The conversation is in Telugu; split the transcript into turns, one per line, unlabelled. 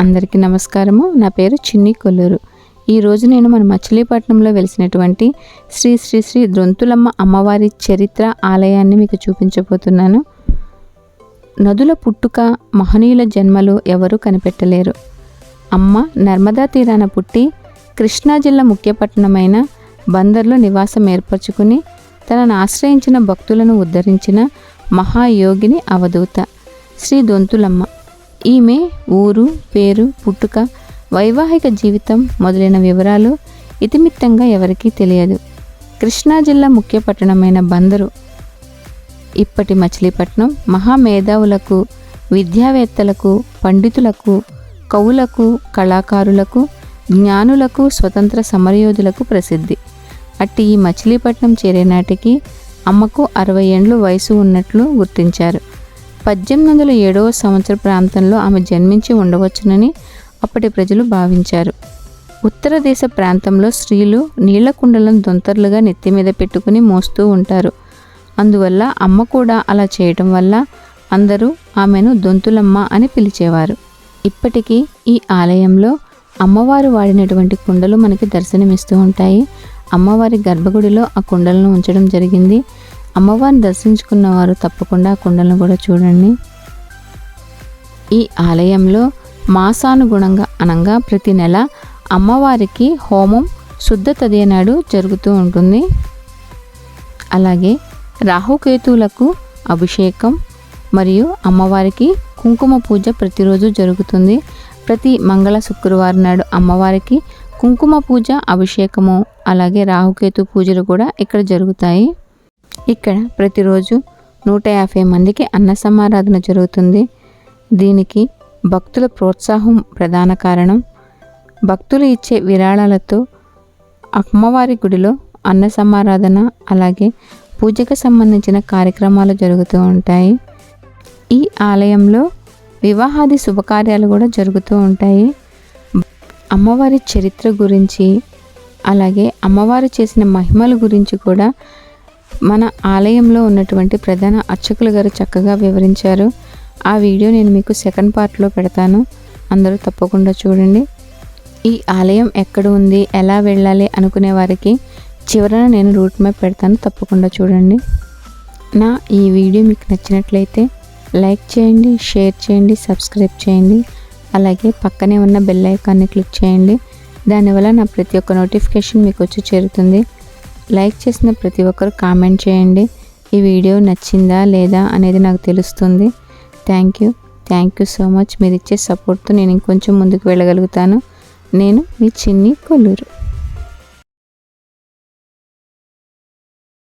అందరికీ నమస్కారము. నా పేరు చిన్ని కొల్లూరు. ఈరోజు నేను మన మచిలీపట్నంలో వెలిసినటువంటి శ్రీ శ్రీ శ్రీ ద్రొంతులమ్మ అమ్మవారి చరిత్ర ఆలయాన్ని మీకు చూపించబోతున్నాను. నదుల పుట్టుక మహనీయుల జన్మలు ఎవరూ కనిపెట్టలేరు. అమ్మ నర్మదా తీరాన పుట్టి కృష్ణా జిల్లా ముఖ్య పట్టణమైన బందర్లో నివాసం ఏర్పరచుకుని తనను ఆశ్రయించిన భక్తులను ఉద్ధరించిన మహాయోగిని అవధూత శ్రీ దొంతులమ్మ ఈమె ఊరు పేరు పుట్టుక వైవాహిక జీవితం మొదలైన వివరాలు ఇతిమిత్తంగా ఎవరికీ తెలియదు. కృష్ణా జిల్లా ముఖ్య పట్టణమైన బందరు ఇప్పటి మచిలీపట్నం మహామేధావులకు విద్యావేత్తలకు పండితులకు కవులకు కళాకారులకు జ్ఞానులకు స్వతంత్ర సమరయోధులకు ప్రసిద్ధి. అట్టి ఈ మచిలీపట్నం చేరే నాటికి అమ్మకు అరవై ఏండ్లు వయసు ఉన్నట్లు గుర్తించారు. పద్దెనిమిది వందల ఏడవ సంవత్సర ప్రాంతంలో ఆమె జన్మించి ఉండవచ్చునని అప్పటి ప్రజలు భావించారు. ఉత్తర దేశ ప్రాంతంలో స్త్రీలు నీళ్ళ కుండలను దొంతర్లుగా నెత్తి మీద పెట్టుకుని మోస్తూ ఉంటారు. అందువల్ల అమ్మ కూడా అలా చేయటం వల్ల అందరూ ఆమెను దొంతులమ్మ అని పిలిచేవారు. ఇప్పటికీ ఈ ఆలయంలో అమ్మవారు వాడినటువంటి కుండలు మనకి దర్శనమిస్తూ ఉంటాయి. అమ్మవారి గర్భగుడిలో ఆ కుండలను ఉంచడం జరిగింది. అమ్మవారిని దర్శించుకున్న వారు తప్పకుండా కుండలను కూడా చూడండి. ఈ ఆలయంలో మాసానుగుణంగా అనగా ప్రతి నెల అమ్మవారికి హోమం శుద్ధ తదియ నాడు జరుగుతూ ఉంటుంది. అలాగే రాహుకేతువులకు అభిషేకం మరియు అమ్మవారికి కుంకుమ పూజ ప్రతిరోజు జరుగుతుంది. ప్రతి మంగళ శుక్రవారం నాడు అమ్మవారికి కుంకుమ పూజ అభిషేకము అలాగే రాహుకేతు పూజలు కూడా ఇక్కడ జరుగుతాయి. ఇక్కడ ప్రతిరోజు నూట యాభై మందికి అన్న సమారాధన జరుగుతుంది. దీనికి భక్తుల ప్రోత్సాహం ప్రధాన కారణం. భక్తులు ఇచ్చే విరాళాలతో అమ్మవారి గుడిలో అన్న సమారాధన అలాగే పూజకు సంబంధించిన కార్యక్రమాలు జరుగుతూ ఉంటాయి. ఈ ఆలయంలో వివాహాది శుభకార్యాలు కూడా జరుగుతూ ఉంటాయి. అమ్మవారి చరిత్ర గురించి అలాగే అమ్మవారు చేసిన మహిమల గురించి కూడా మన ఆలయంలో ఉన్నటువంటి ప్రధాన అర్చకులు గారు చక్కగా వివరించారు. ఆ వీడియో నేను మీకు సెకండ్ పార్ట్లో పెడతాను. అందరూ తప్పకుండా చూడండి. ఈ ఆలయం ఎక్కడ ఉంది? ఎలా వెళ్ళాలి అనుకునే వారికి చివరన నేను రూట్ మ్యాప్ పెడతాను. తప్పకుండా చూడండి. నా ఈ వీడియో మీకు నచ్చినట్లయితే లైక్ చేయండి షేర్ చేయండి సబ్స్క్రైబ్ చేయండి. అలాగే పక్కనే ఉన్న బెల్ ఐకాన్ని క్లిక్ చేయండి. దానివల్ల నా ప్రతి ఒక్క నోటిఫికేషన్ మీకు వచ్చి చేరుతుంది. లైక్ చేసిన ప్రతి ఒక్కరు కామెంట్ చేయండి. ఈ వీడియో నచ్చిందా లేదా అనేది నాకు తెలుస్తుంది. Thank you. Thank you so much. మీరు ఇచ్చే సపోర్ట్తో నేను ఇంకొంచెం ముందుకు వెళ్ళగలుగుతాను. నేను మీ చిన్ని కొల్లూరు.